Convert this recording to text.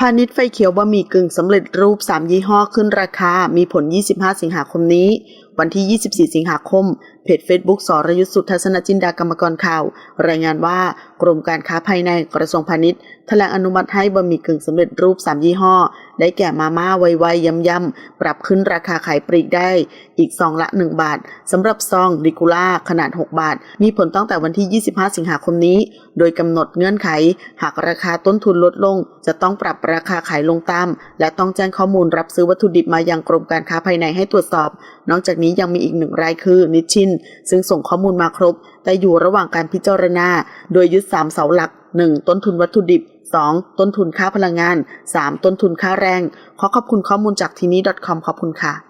พาณิชย์ไฟเขียวบะหมี่กึ่งสำเร็จรูป 3 ยี่ห้อขึ้นราคา มีผล 25 สิงหาคมนี้ วันที่ 24 สิงหาคม เพจ Facebook สรยุทธสุทัศนจินดากรรมกรข่าว รายงานว่ากรมการค้าภายในกระทรวงพาณิชย์แถลงอนุมัติให้บะหมี่กึ่งสำเร็จรูป 3 ยี่ห้อ ได้แก่มาม่าไวๆยำยำปรับขึ้นราคาขายปลีกได้ อีกซองละ 1 บาทสำหรับซองดิกูล่าขนาด 6 บาท มีผลตั้งแต่วันที่ 25 สิงหาคมนี้ โดยกำหนดเงื่อนไข หากราคาต้นทุนลดลง จะต้องปรับราคาขายลงตาม และต้องแจ้งข้อมูลรับซื้อวัตถุดิบมายังกรมการค้าภายในให้ตรวจสอบ นอกจากนี้ยังมีอีกหนึ่งรายคือนิชชิน ซึ่งส่งข้อมูลมาครบ แต่อยู่ระหว่างการพิจารณา โดยยึด 3 เสาหลัก 1. ต้นทุนวัตถุดิบ 2. ต้นทุนค่าพลังงาน 3. ต้นทุนค่าแรง ขอขอบคุณข้อมูลจากทีนี้ .com ขอบคุณค่ะ